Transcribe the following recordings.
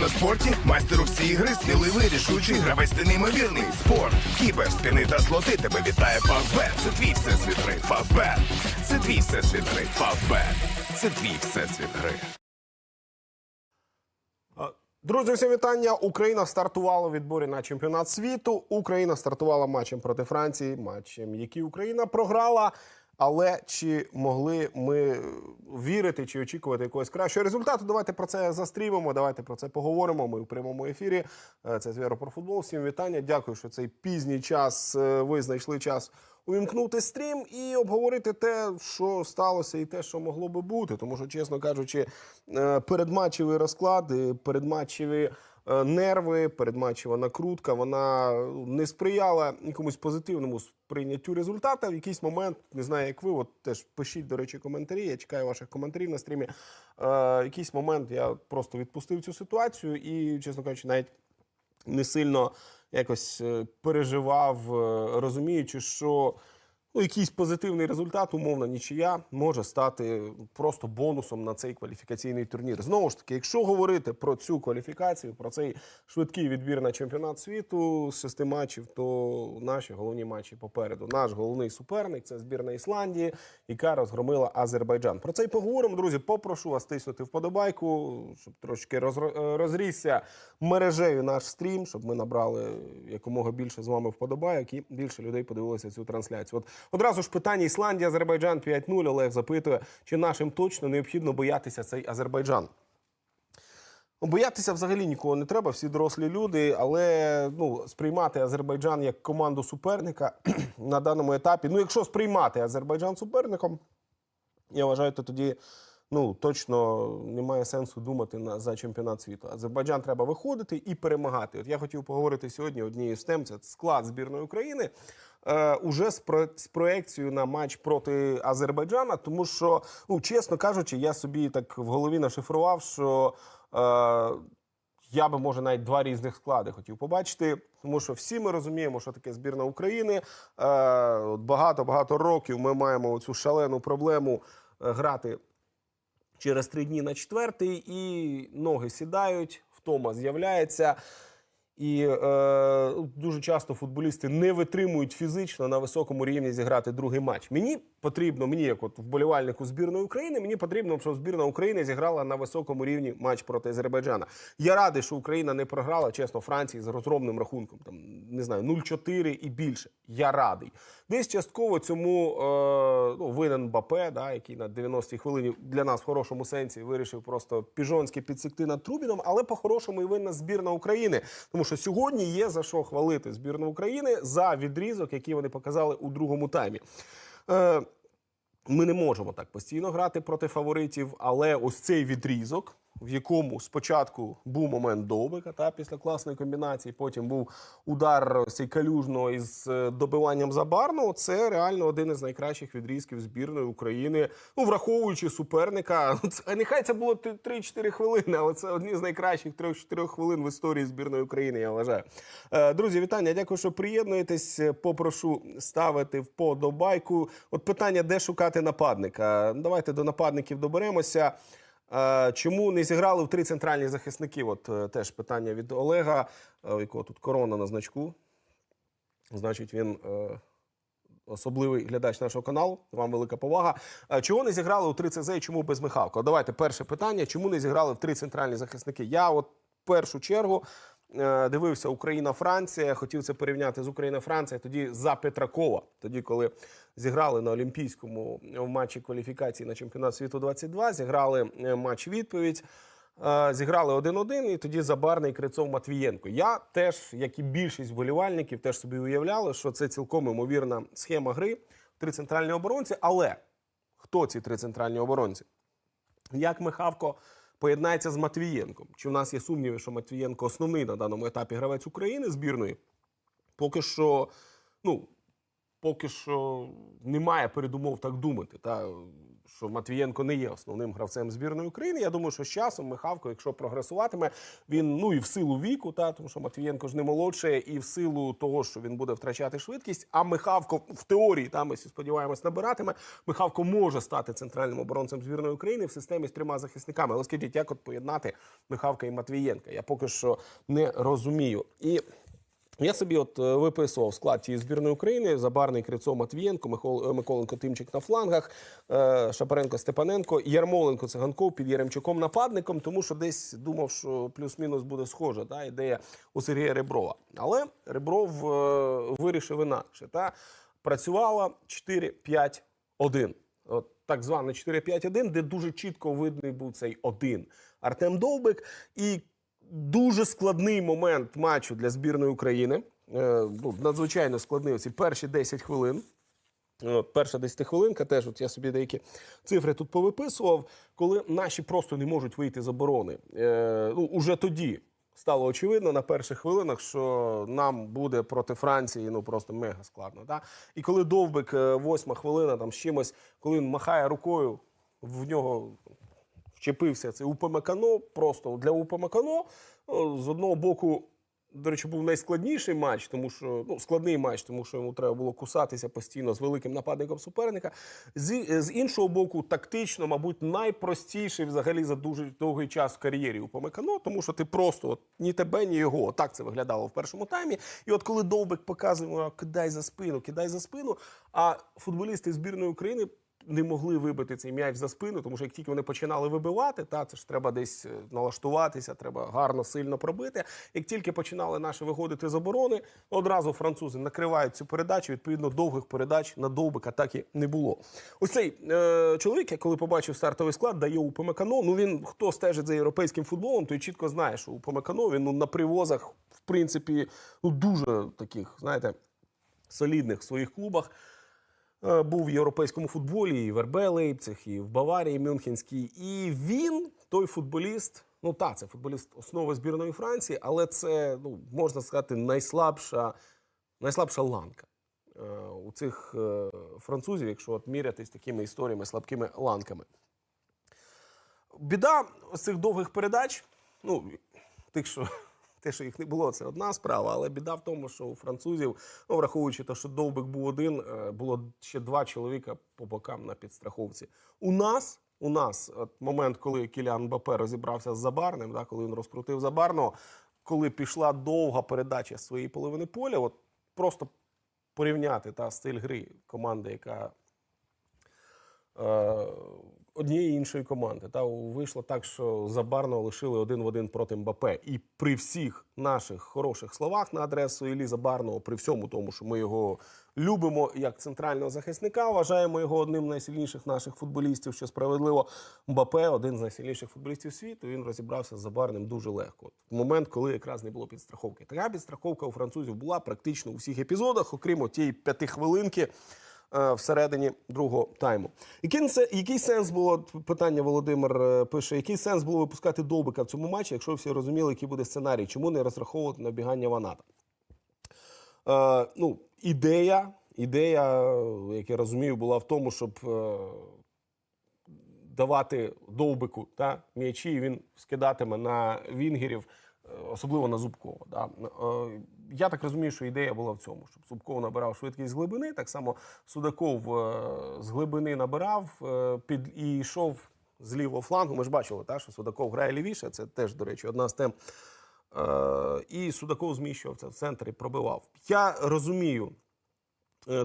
на спорті, майстер у всі ігри, сміливий, рішучий, гравець ти неймовірний. Спорт, кібер, спини та слоти. Тебе вітає Фавбет. Це твій всесвіт гри. Фавбет. Це твій всесвіт гри. Фавбет. Це твій всесвіт гри. Друзі, всім вітання. Україна стартувала в відборі на чемпіонат світу. Україна стартувала матчем проти Франції, матчем, який Україна програла. Але чи могли ми вірити чи очікувати якогось кращого результату? Давайте про це застрімимо. Давайте про це поговоримо. Ми в прямому ефірі. Е, Це звіро про футбол. Всім вітання. Дякую, що цей пізній час е, ви знайшли час увімкнути стрім і обговорити те, що сталося, і те, що могло би бути. Тому що, чесно кажучи, е, передматчевий розклад, е, передматчеві нерви, передматчева накрутка, вона не сприяла якомусь позитивному сприйняттю результата. В якийсь момент, не знаю, як ви, от теж пишіть, до речі, коментарі. Я чекаю ваших коментарів на стрімі. Е, якийсь момент я просто відпустив цю ситуацію і, чесно кажучи, навіть не сильно якось е, переживав, е, розуміючи, що ну, якийсь позитивний результат, умовна нічия, може стати просто бонусом на цей кваліфікаційний турнір. Знову ж таки, якщо говорити про цю кваліфікацію, про цей швидкий відбір на чемпіонат світу з шести матчів, то наші головні матчі попереду. Наш головний суперник це збірна Ісландії, яка розгромила Азербайджан. Про це й поговоримо, друзі. Попрошу вас тиснути вподобайку, щоб трошки е, розрісся мережею наш стрім, щоб ми набрали якомога більше з вами вподобайок і більше людей подивилося цю трансляцію. Одразу ж питання Ісландія, Азербайджан 5-0. Олег запитує, чи нашим точно необхідно боятися цей Азербайджан. Ну, Боятися взагалі нікого не треба, всі дорослі люди, але ну, сприймати Азербайджан як команду суперника на даному етапі. Ну, якщо сприймати Азербайджан суперником, я вважаю, то тоді ну, точно немає сенсу думати на, за чемпіонат світу. Азербайджан треба виходити і перемагати. От я хотів поговорити сьогодні однією з тем, це склад збірної України. Е, уже з, про, з проекцією на матч проти Азербайджана, тому що, ну, чесно кажучи, я собі так в голові нашифрував, що е, я би може навіть два різних склади хотів побачити, тому що всі ми розуміємо, що таке збірна України. Е, от Багато-багато років ми маємо цю шалену проблему е, грати через три дні на четвертий, і ноги сідають, втома з'являється. І е, дуже часто футболісти не витримують фізично на високому рівні зіграти другий матч. Мені потрібно, мені як от вболівальнику збірної України, мені потрібно, щоб збірна України зіграла на високому рівні матч проти Азербайджана. Я радий, що Україна не програла, чесно, Франції з розгромним рахунком, там не знаю, 0-4 і більше. Я радий. Десь частково цьому е, ну, винен Бапе, да, який на 90-й хвилині для нас в хорошому сенсі вирішив просто піжонськи підсекти над Трубіном, але по-хорошому і винна збірна України. Тому що сьогодні є за що хвалити збірну України за відрізок, який вони показали у другому таймі. Е, ми не можемо так постійно грати проти фаворитів, але ось цей відрізок, в якому спочатку був момент довбика, та після класної комбінації, потім був удар калюжного із е, добиванням забарного. Це реально один із найкращих відрізків збірної України. Ну, враховуючи суперника, ну, це нехай це було 3-4 хвилини, але це одні з найкращих 3-4 хвилин в історії збірної України. Я вважаю. Е, Друзі, вітання. Дякую, що приєднуєтесь. Попрошу ставити вподобайку. От питання, де шукати нападника. Давайте до нападників доберемося. Е, Чому не зіграли в три центральні захисники? От е, теж питання від Олега, е, у якого тут корона на значку. Значить, він особливий глядач нашого каналу. Вам велика повага. Чого не зіграли у 3 ЦЗ і чому без Михалко? Давайте перше питання: чому не зіграли в три центральні захисники? Я от в першу чергу. Дивився Україна-Франція, хотів це порівняти з Україна-Франція тоді за Петракова. Тоді, коли зіграли на Олімпійському в матчі кваліфікації на чемпіонат світу 22, зіграли е, матч відповідь. Е, Зіграли 1-1, і тоді Забарний Крицов Матвієнко. Я теж, як і більшість вболівальників, теж собі уявляли, що це цілком імовірна схема гри. Три центральні оборонці. Але хто ці три центральні оборонці? Як Михавко поєднається з Матвієнком? Чи в нас є сумніви, що Матвієнко основний на даному етапі гравець України збірної? Поки що, ну, поки що немає передумов так думати. Та що Матвієнко не є основним гравцем збірної України. Я думаю, що з часом Михавко, якщо прогресуватиме, він ну і в силу віку, та тому що Матвієнко ж не молодше, і в силу того, що він буде втрачати швидкість. А Михавко в теорії там ми сподіваємось набиратиме. Михавко може стати центральним оборонцем збірної України в системі з трьома захисниками. Але скажіть, як от поєднати Михавка і Матвієнка? Я поки що не розумію. І я собі от е, виписував склад цієї збірної України: Забарний, Кривцов, Матвієнко, е, Миколенко, Тимчик на флангах, е, Шапаренко, Степаненко, Ярмоленко, Циганков під Яремчуком нападником, тому що десь думав, що плюс-мінус буде схожа та ідея у Сергія Реброва. Але Ребров вирішив інакше. Та працювала 4-5-1. От так зване 4-5-1, де дуже чітко видний був цей один Артем Довбик. І дуже складний момент матчу для збірної України. Е, ну, надзвичайно складний ці перші 10 хвилин. От, перша 10 хвилинка, теж от я собі деякі цифри тут повиписував, коли наші просто не можуть вийти з оборони. Е, ну, уже тоді стало очевидно на перших хвилинах, що нам буде проти Франції ну просто мега складно. Да? І коли Довбик, е, восьма хвилина, там з чимось, коли він махає рукою, в нього вчепився цей УПМКано, просто для УПМКано. З одного боку, до речі, був найскладніший матч, тому що ну, складний матч, тому що йому треба було кусатися постійно з великим нападником суперника. З, з іншого боку, тактично, мабуть, найпростіший взагалі за дуже довгий час в кар'єрі УПМКано, тому що ти просто от, ні тебе, ні його. Так це виглядало в першому таймі. І от коли Довбик показує, кидай за спину, кидай за спину. А футболісти збірної України не могли вибити цей м'яч за спину, тому що як тільки вони починали вибивати, та це ж треба десь е, налаштуватися, треба гарно сильно пробити. Як тільки починали наші виходити з оборони, одразу французи накривають цю передачу. Відповідно, довгих передач на довбика так і не було. Ось цей е, чоловік, я коли побачив стартовий склад, дає у УПМКано. Ну він хто стежить за європейським футболом, той чітко знає, що УПМКано він ну, на привозах, в принципі, ну дуже таких, знаєте, солідних в своїх клубах. Е, Був в європейському футболі, і в РБ Лейпциг, і в Баварії Мюнхенській. І він, той футболіст, ну так, це футболіст основи збірної Франції, але це, ну, можна сказати, найслабша, найслабша ланка. Е, У цих е, французів, якщо от мірятись такими історіями, слабкими ланками. Біда з цих довгих передач, ну, тих, що те, що їх не було, це одна справа, але біда в тому, що у французів, ну, враховуючи те, що довбик був один, е, було ще два чоловіка по бокам на підстраховці. У нас, у нас, от момент, коли Кілян Бапе розібрався з Забарним, да, коли він розкрутив Забарного, коли пішла довга передача своєї половини поля, от просто порівняти та стиль гри команди, яка е, однієї іншої команди. Та вийшло так, що Забарного лишили один в один проти Мбапе. І при всіх наших хороших словах на адресу Іллі Забарного, при всьому тому, що ми його любимо як центрального захисника, вважаємо його одним з найсильніших наших футболістів, що справедливо. Мбапе один з найсильніших футболістів світу. Він розібрався з Забарним дуже легко. В момент, коли якраз не було підстраховки. Така підстраховка у французів була практично у всіх епізодах, окрім тієї п'ятихвилинки е, всередині другого тайму. Який, сенс було питання? Володимир е, пише: який сенс було випускати Довбика в цьому матчі, якщо всі розуміли, який буде сценарій? Чому не розраховувати на бігання Ваната? Е, ну, ідея, ідея, е, як я розумію, була в тому, щоб е, давати довбику та, м'ячі, і він скидатиме на вінгерів, е, особливо на Зубкова. Да. Е, Я так розумію, що ідея була в цьому, щоб Зубков набирав швидкість з глибини. Так само Судаков е, з глибини набирав е, під, і йшов з лівого флангу. Ми ж бачили, та, що Судаков грає лівіше. Це теж, до речі, одна з тем. Е, І Судаков зміщувався в центр і пробивав. Я розумію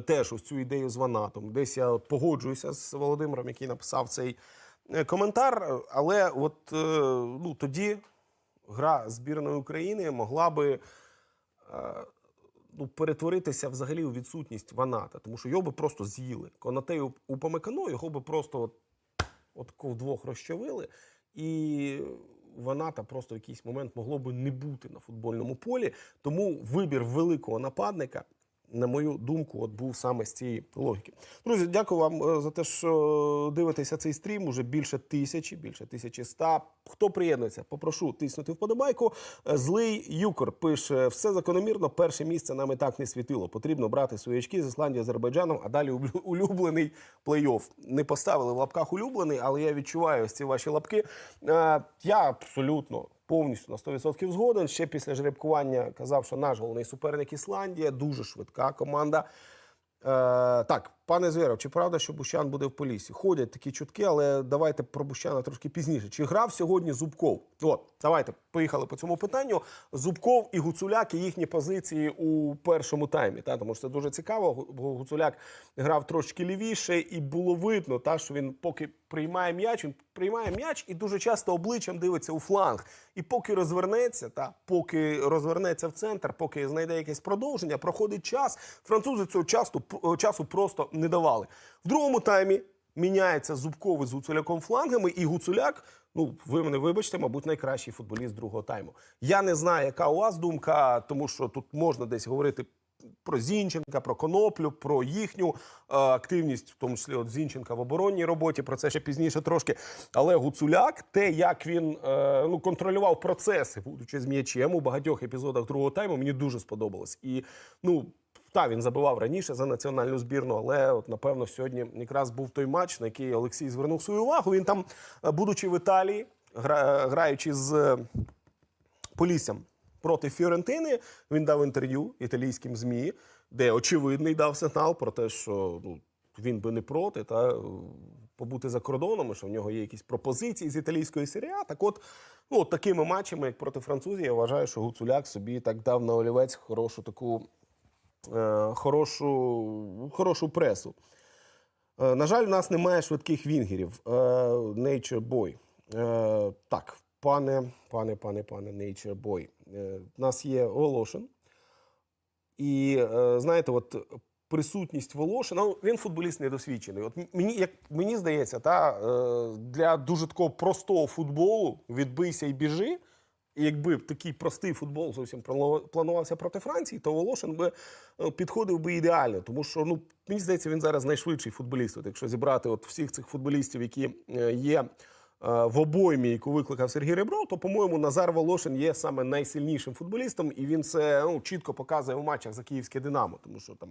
теж ось цю ідею з Ванатом. Десь я погоджуюся з Володимиром, який написав цей коментар. Але от ну, тоді гра збірної України могла би ну, перетворитися взагалі у відсутність Ваната, тому що його би просто з'їли. Конатею у Памекано його би просто от, от вдвох розчавили. І Ваната просто в якийсь момент могло би не бути на футбольному полі. Тому вибір великого нападника на мою думку, от був саме з цієї логіки. Друзі, дякую вам е, за те, що дивитеся цей стрім. Уже більше тисячі, більше тисячі ста. Хто приєднується, попрошу тиснути вподобайку. Е, Злий Юкор пише: все закономірно. Перше місце нам і так не світило. Потрібно брати свої очки з Ісландією, Азербайджаном, а далі улю- улюблений плей-офф. Не поставили в лапках улюблений, але я відчуваю ось ці ваші лапки. Е, Я абсолютно повністю на 100% згоден. Ще після жеребкування казав, що наш головний суперник Ісландія дуже швидка команда. Е, так, пане Звєров, чи правда, що Бущан буде в Полісі? Ходять такі чутки, але давайте про Бущана трошки пізніше. Чи грав сьогодні Зубков? От, давайте поїхали по цьому питанню. Зубков і Гуцуляк і їхні позиції у першому таймі. Та, тому що це дуже цікаво. Гуцуляк грав трошки лівіше, і було видно, та, що він поки приймає м'яч, він приймає м'яч і дуже часто обличчям дивиться у фланг. І поки розвернеться, та поки розвернеться в центр, поки знайде якесь продовження, проходить час. Французи цього часу, часу просто не давали. В другому таймі міняється Зубков з Гуцуляком флангами, і Гуцуляк. Ну, ви мене вибачте, мабуть, найкращий футболіст другого тайму. Я не знаю, яка у вас думка, тому що тут можна десь говорити про Зінченка, про Коноплю, про їхню е, активність, в тому числі от Зінченка в оборонній роботі. Про це ще пізніше трошки. Але Гуцуляк, те, як він е, ну, контролював процеси, будучи з м'ячем у багатьох епізодах другого тайму, мені дуже сподобалось. І ну. Та він забивав раніше за національну збірну, але от напевно сьогодні якраз був той матч, на який Олексій звернув свою увагу. Він там, е, будучи в Італії, гра- граючи з е, Поліссям проти Фіорентини, він дав інтерв'ю італійським ЗМІ, де очевидний дав сигнал про те, що ну, він би не проти та е, побути за кордоном, що в нього є якісь пропозиції з італійської серії. Так от, ну, от такими матчами, як проти французів, я вважаю, що Гуцуляк собі так дав на олівець хорошу таку е, хорошу, хорошу пресу. Е, На жаль, в нас немає швидких вінгерів. Е, Nature Boy. Е, Так, пане, пане, пане, пане Nature Boy. Е, В нас є Волошин. І е, знаєте, от присутність Волошина, ну, він футболіст недосвідчений. От мені, як мені здається, та, е, для дуже такого простого футболу відбийся і біжи. Якби такий простий футбол зовсім планувався проти Франції, то Волошин би е, підходив би ідеально. Тому що ну мені здається, він зараз найшвидший футболіст. От якщо зібрати от всіх цих футболістів, які е, є е, в обоймі, яку викликав Сергій Ребров, то, по-моєму, Назар Волошин є саме найсильнішим футболістом, і він це ну, чітко показує в матчах за київське Динамо, тому що там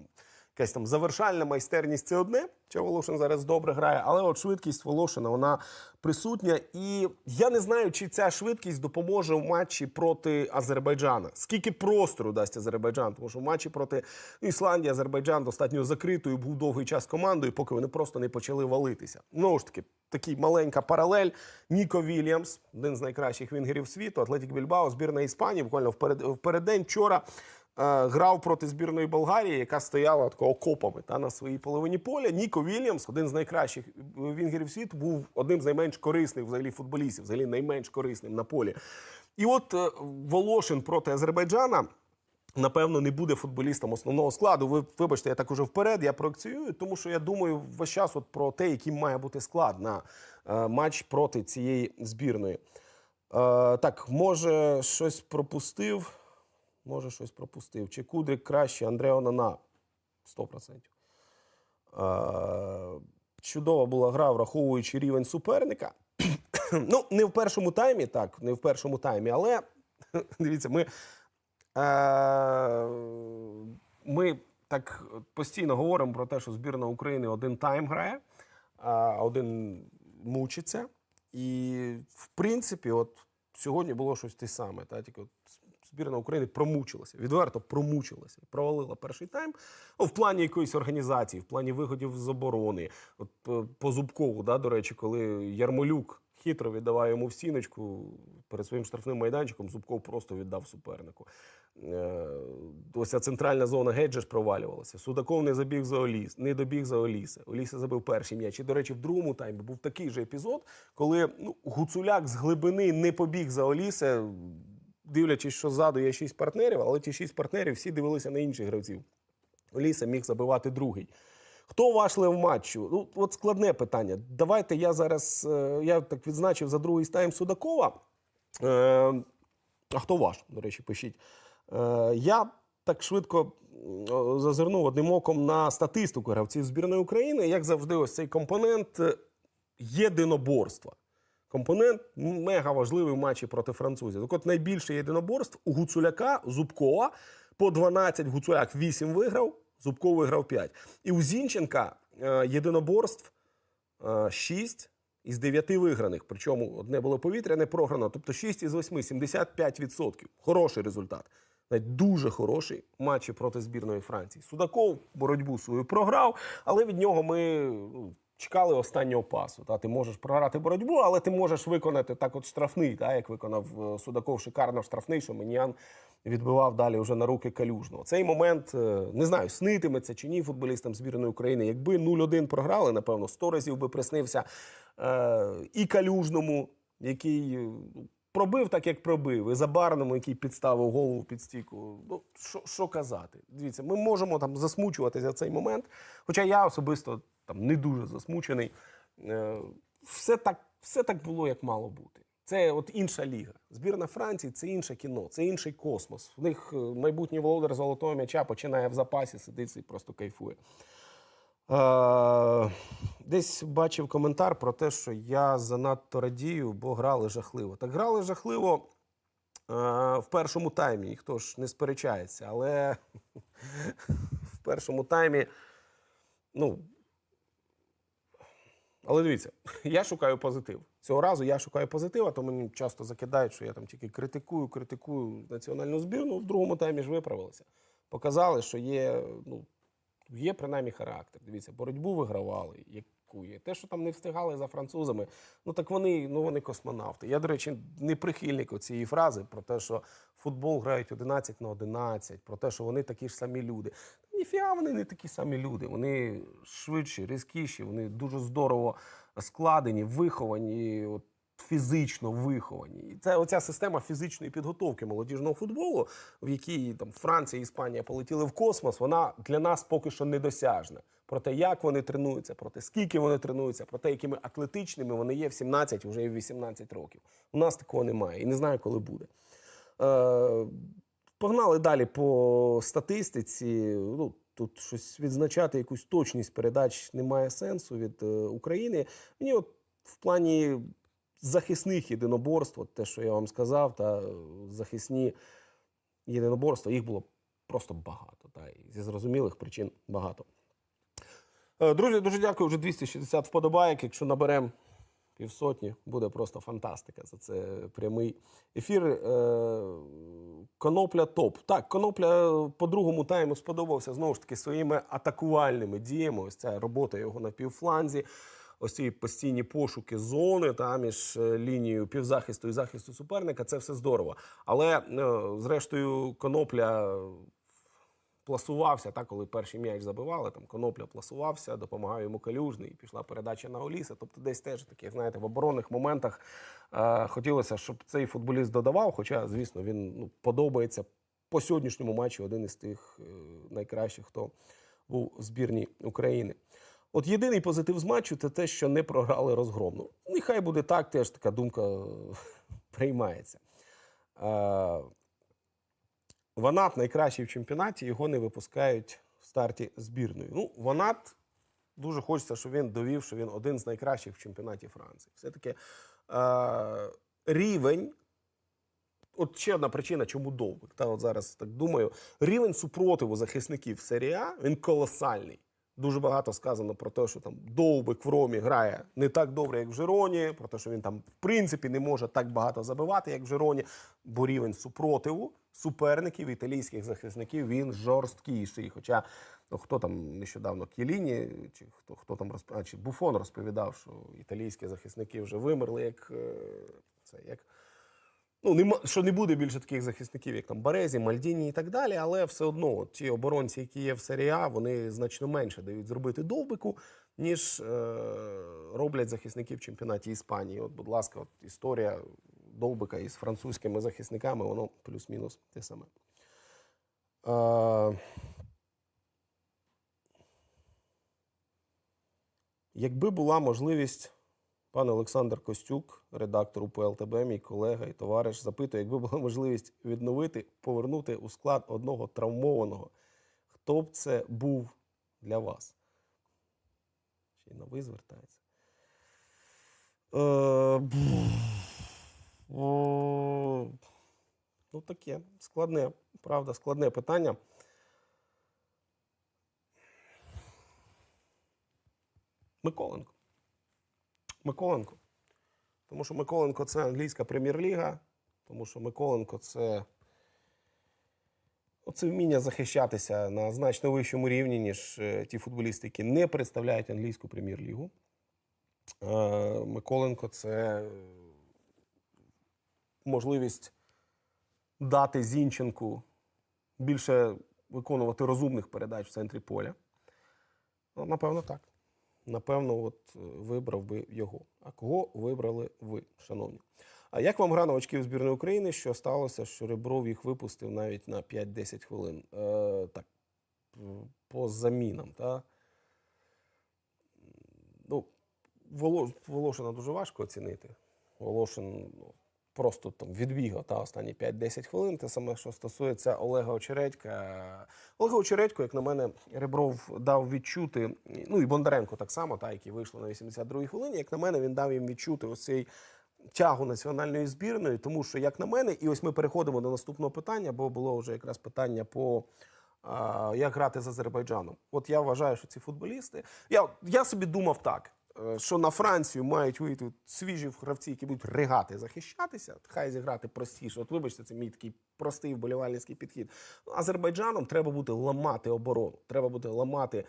якась там завершальна майстерність це одне, що Волошин зараз добре грає, але от швидкість Волошина вона присутня. І я не знаю, чи ця швидкість допоможе в матчі проти Азербайджана. Скільки простору дасть Азербайджан? Тому що в матчі проти Ісландії Азербайджан достатньо закритою був довгий час командою, поки вони просто не почали валитися. Знову ж таки, такий маленька паралель. Ніко Вільямс, один з найкращих вінгерів світу, Атлетік Більбао, збірна Іспанії, буквально вперед, впереддень вчора. Е, Грав проти збірної Болгарії, яка стояла тако окопами та на своїй половині поля. Ніко Вільямс, один з найкращих вінгерів світу, був одним з найменш корисних взагалі футболістів, взагалі найменш корисним на полі. І от е, Волошин проти Азербайджана. Напевно, не буде футболістом основного складу. Ви вибачте, я так уже вперед. Я проекціюю, тому що я думаю весь час от про те, яким має бути склад на е, матч проти цієї збірної. Е, так, може, щось пропустив. Може, щось пропустив. Чи Кудрик краще Андрео Нана? 100%. Е, чудова була гра, враховуючи рівень суперника. ну, не в першому таймі, так, не в першому таймі, але дивіться, ми. Е, ми так постійно говоримо про те, що збірна України один тайм грає, а один мучиться. І, в принципі, от сьогодні було щось те саме. Та, тільки збірна України промучилася, відверто промучилася, провалила перший тайм. Ну, в плані якоїсь організації, в плані виходів з оборони. От по- по Зубкову, да, до речі, коли Ярмолюк хитро віддавав йому в стіночку перед своїм штрафним майданчиком, Зубков просто віддав супернику. Е, Ось ця центральна зона ж провалювалася. Судаков не забіг за Оліс, не добіг за Оліса. Оліса забив перший м'яч. І, до речі, в другому таймі був такий же епізод, коли ну, Гуцуляк з глибини не побіг за Оліса, дивлячись, що ззаду є шість партнерів, але ті шість партнерів всі дивилися на інших гравців. Оліса міг забивати другий. Хто ваш лев матчу? Ну, от складне питання. Давайте я зараз е, я так відзначив за другий тайм Судакова. Е, а хто ваш? До речі, пишіть. Е, я так швидко зазирнув одним оком на статистику гравців збірної України. Як завжди, ось цей компонент е, єдиноборства. Компонент мега важливий в матчі проти французів. Так от найбільше єдиноборств у Гуцуляка, Зубкова по 12 Гуцуляк 8 виграв, Зубков виграв 5. І у Зінченка е, єдиноборств 6 із 9 виграних. Причому одне було повітряне програно, тобто 6 із 8, 75%. Хороший результат. Навіть дуже хороший матчі проти збірної Франції. Судаков боротьбу свою програв, але від нього ми ну, чекали останнього пасу. Та ти можеш програти боротьбу, але ти можеш виконати так, от штрафний, та, як виконав е, Судаков шикарно штрафний, що Меніян відбивав далі вже на руки калюжного. Цей момент е, не знаю, снитиметься чи ні футболістам збірної України. Якби 0-1 програли, напевно, 100 разів би приснився е, і калюжному, який. е, Пробив так, як пробив, і Забарному, який підставив голову під стійку. Ну, що, казати? Дивіться, ми можемо там засмучуватися цей момент. Хоча я особисто там не дуже засмучений. Е, Все так, все так було, як мало бути. Це от інша ліга. Збірна Франції це інше кіно, це інший космос. В них е, майбутній володар золотого м'яча починає в запасі, сидить і просто кайфує. Е, Десь бачив коментар про те, що я занадто радію, бо грали жахливо. Так грали жахливо е, в першому таймі, і хто ж не сперечається, але в першому таймі, ну. Але дивіться, я шукаю позитив. Цього разу я шукаю позитив, а то мені часто закидають, що я там тільки критикую, критикую національну збірну. В другому таймі ж виправилися. Показали, що є, ну, є принаймні характер. Дивіться, боротьбу вигравали, яку є. Те, що там не встигали за французами, ну так вони, ну вони космонавти. Я, до речі, не прихильник цієї фрази про те, що футбол грають 11 на 11, про те, що вони такі ж самі люди. Ніфіга вони не такі самі люди. Вони швидші, різкіші, вони дуже здорово складені, виховані. От, Фізично виховані. І це оця система фізичної підготовки молодіжного футболу, в якій там Франція Іспанія полетіли в космос, вона для нас поки що недосяжна. Про те, як вони тренуються, про те, скільки вони тренуються, про те, якими атлетичними вони є в 17, вже і в 18 років. У нас такого немає і не знаю, коли буде. Е, погнали далі по статистиці. Ну, тут щось відзначати, якусь точність передач немає сенсу від е, України. Мені от в плані захисних єдиноборств, от те, що я вам сказав, та е, захисні єдиноборства, їх було просто багато. Та, і зі зрозумілих причин багато. Е, Друзі, дуже дякую. Вже 260 вподобайок. Якщо наберемо півсотні, буде просто фантастика. За це прямий ефір. Е, Конопля топ. Так, конопля по другому тайму сподобався знову ж таки своїми атакувальними діями. Ось ця робота його на півфланзі. Ось ці постійні пошуки зони та між е, лінією півзахисту і захисту суперника. Це все здорово. Але, е, зрештою, конопля пласувався, так, коли перший м'яч забивали, там конопля пласувався, допомагав йому калюжний, і пішла передача на Оліса. Тобто десь теж таке, знаєте, в оборонних моментах е, хотілося, щоб цей футболіст додавав. Хоча, звісно, він ну, подобається по сьогоднішньому матчі один із тих е, найкращих, хто був у збірній України. От єдиний позитив з матчу це те, що не програли розгромну. Нехай буде так, теж така думка е, приймається. Е, Ванат найкращий в чемпіонаті, його не випускають в старті збірної. Ну, Ванат дуже хочеться, щоб він довів, що він один з найкращих в чемпіонаті Франції. Все-таки е, рівень. От ще одна причина, чому довбик. Та от зараз так думаю. Рівень супротиву захисників серія він колосальний. Дуже багато сказано про те, що там Довбик в Ромі грає не так добре, як в Жироні, про те, що він там, в принципі, не може так багато забивати, як в Жироні, бо рівень супротиву суперників, італійських захисників, він жорсткіший. Хоча ну, хто там нещодавно Кіліні, чи хто, хто там розп... а, чи Буфон розповідав, що італійські захисники вже вимерли, як е, це як. Ну, нема, що не буде більше таких захисників, як там Березі, Мальдіні і так далі, але все одно ті оборонці, які є в серії А, вони значно менше дають зробити довбику, ніж е, роблять захисники в чемпіонаті Іспанії. От, будь ласка, от історія довбика із французькими захисниками, воно плюс-мінус те саме. Е, якби була можливість Пан Олександр Костюк, редактор УПЛТБ, мій колега і товариш, запитує, якби була можливість відновити, повернути у склад одного травмованого, хто б це був для вас? Ще й на ви звертається. Е, ну, таке складне, правда, складне питання. Миколенко. Миколенко. Тому що Миколенко це англійська прем'єр-ліга, тому що Миколенко це, ну, це вміння захищатися на значно вищому рівні, ніж е, ті футболісти, які не представляють англійську прем'єр-лігу. Е, Миколенко це можливість дати Зінченку більше виконувати розумних передач в центрі поля. Ну, напевно, так. Напевно, от е, вибрав би його. А кого вибрали ви, шановні? А як вам гра новачків збірної України? Що сталося, що Ребров їх випустив навіть на 5-10 хвилин? Е, так, по замінам, та? Ну, Волошина дуже важко оцінити. Волошин ну, просто там відбігав та останні 5-10 хвилин. Те саме, що стосується Олега Очередька. Олега Очередько, як на мене, Ребров дав відчути, ну і Бондаренко так само, та, які вийшли на 82-й хвилині. Як на мене, він дав їм відчути ось цей тягу національної збірної, тому що, як на мене, і ось ми переходимо до наступного питання, бо було вже якраз питання по. Як грати з Азербайджаном? От я вважаю, що ці футболісти. Я, я собі думав так, що на Францію мають вийти свіжі гравці, які будуть ригати, захищатися. Хай зіграти простіше. От вибачте, це мій такий простий вболівальницький підхід. Ну, Азербайджаном треба буде ламати оборону. Треба буде ламати е,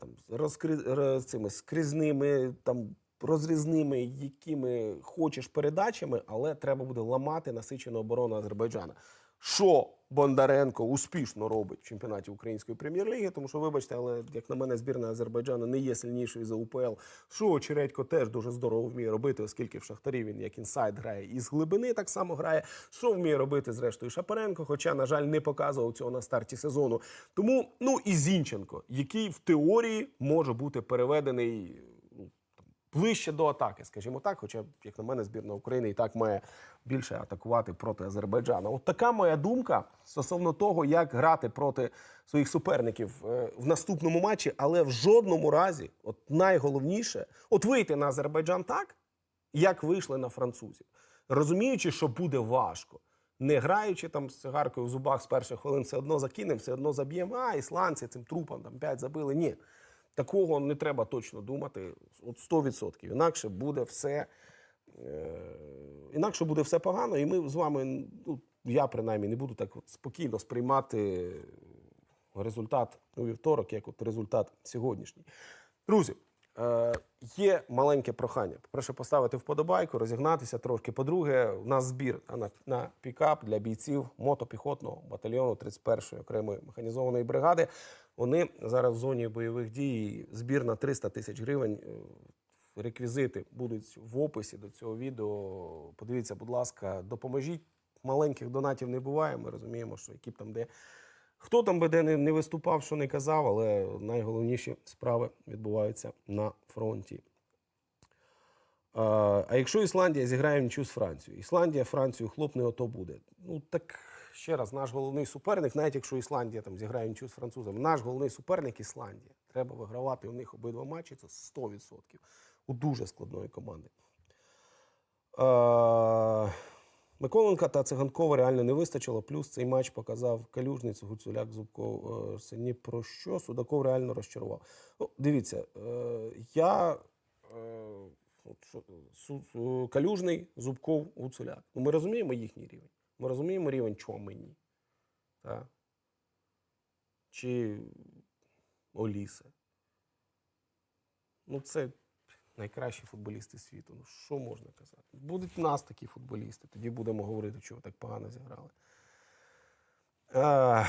там, розкри... роз- цими скрізними там. Розрізними, якими хочеш передачами, але треба буде ламати насичену оборону Азербайджана. Що Бондаренко успішно робить в чемпіонаті української прем'єр-ліги, тому що, вибачте, але як на мене, збірна Азербайджану не є сильнішою за УПЛ. Що Очередько теж дуже здорово вміє робити, оскільки в Шахтарі він як інсайд грає і з глибини так само грає. Що вміє робити зрештою Шапаренко, хоча, на жаль, не показував цього на старті сезону. Тому ну і Зінченко, який в теорії може бути переведений ближче до атаки, скажімо так. Хоча, як на мене, збірна України і так має більше атакувати проти Азербайджану. От така моя думка стосовно того, як грати проти своїх суперників е, в наступному матчі, але в жодному разі, от найголовніше, от вийти на Азербайджан так, як вийшли на французів, розуміючи, що буде важко. Не граючи там з цигаркою в зубах з перших хвилин, все одно закинемо, все одно заб'ємо. А, ісландці цим трупам там 5 забили. Ні. Такого не треба точно думати. От 100%. Інакше буде все. Е, інакше буде все погано, і ми з вами, ну, я принаймні, не буду так от спокійно сприймати результат у вівторок, як от результат сьогоднішній. Друзі, є маленьке прохання. По-перше, поставити вподобайку, розігнатися трошки. По-друге, у нас збір на, на пікап для бійців мотопіхотного батальйону 31-ї окремої механізованої бригади. Вони зараз в зоні бойових дій. Збір на 300 тисяч гривень. Е, Реквізити будуть в описі до цього відео. Подивіться, будь ласка, допоможіть. Маленьких донатів не буває. Ми розуміємо, що які б там де Хто там би де не, виступав, що не казав, але найголовніші справи відбуваються на фронті. А, якщо Ісландія зіграє нічу з Францією, Ісландія Францію хлопне, ото буде. Ну так ще раз, наш головний суперник, навіть якщо Ісландія там зіграє нічу з французами, наш головний суперник Ісландія. Треба вигравати у них обидва матчі, це 100% у дуже складної команди. Миколенка та Циганкова реально не вистачило. Плюс цей матч показав Калюжницю, Гуцуляк, Зубков. Е, ні про що. Судаков реально розчарував. Ну, дивіться, е, я е, Калюжний, Зубков, Гуцуляк. Ну, ми розуміємо їхній рівень. Ми розуміємо рівень Чомені. Та? Чи Олісе. Ну, це найкращі футболісти світу. Ну що можна казати? Будуть в нас такі футболісти, тоді будемо говорити, чого так погано зіграли. А...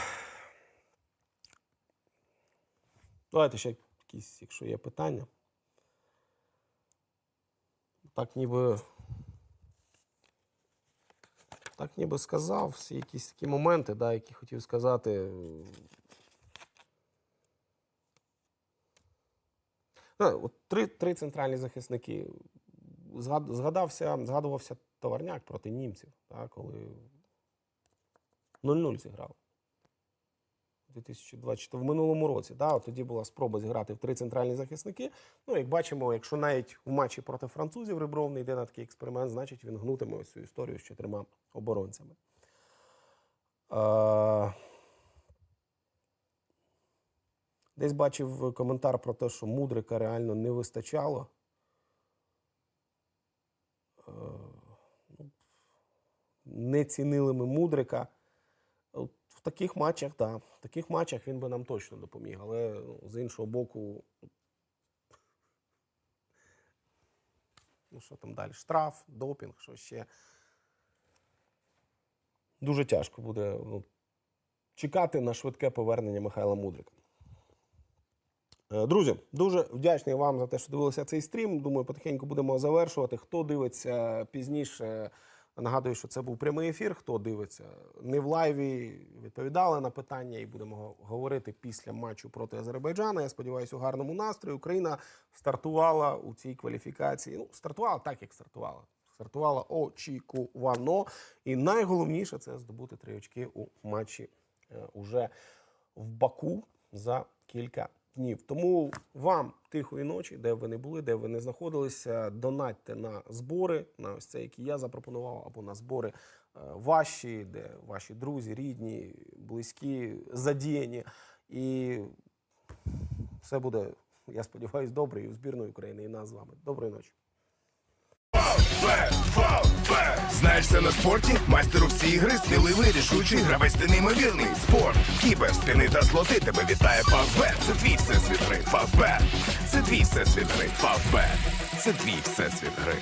Давайте ще якісь, якщо є питання. Так ніби. Так ніби сказав всі якісь такі моменти, да, які хотів сказати. От три, три центральні захисники. Згадався, згадувався товарняк проти німців, так, коли 0-0 зіграли. 2024 в минулому році. Да, от тоді була спроба зіграти в три центральні захисники. Ну, як бачимо, якщо навіть в матчі проти французів Ребров не йде на такий експеримент, значить він гнутиме ось цю історію з чотирма оборонцями. Е, Десь бачив коментар про те, що Мудрика реально не вистачало. Е, ну, Не цінили ми Мудрика. В таких матчах, так. В таких матчах він би нам точно допоміг. Але ну, з іншого боку, ну що там далі? Штраф, допінг, що ще. Дуже тяжко буде ну, чекати на швидке повернення Михайла Мудрика. Е, Друзі, дуже вдячний вам за те, що дивилися цей стрім. Думаю, потихеньку будемо завершувати. Хто дивиться пізніше, нагадую, що це був прямий ефір. Хто дивиться не в лайві, відповідали на питання і будемо говорити після матчу проти Азербайджана. Я сподіваюся, у гарному настрої. Україна стартувала у цій кваліфікації. Ну, стартувала так, як стартувала. Стартувала очікувано. І найголовніше це здобути три очки у матчі е, уже в Баку за кілька днів. Тому вам тихої ночі, де ви не були, де ви не знаходилися, донатьте на збори, на ось це, які я запропонував, або на збори е, ваші, де ваші друзі, рідні, близькі, задіяні. І все буде, я сподіваюся, добре і у збірної України, і нас з вами. Доброї ночі. Фавбет, фавбет. Знаєш це на спорті? Майстер у всі ігри, сміливий, рішучий, гравець ти неймовірний. Спорт, кібер, спини та слоти тебе вітає Фафбе, Це твій всесвіт гри. Фафбе, Це твій всесвіт гри. Фавбет. Це твій всесвіт гри.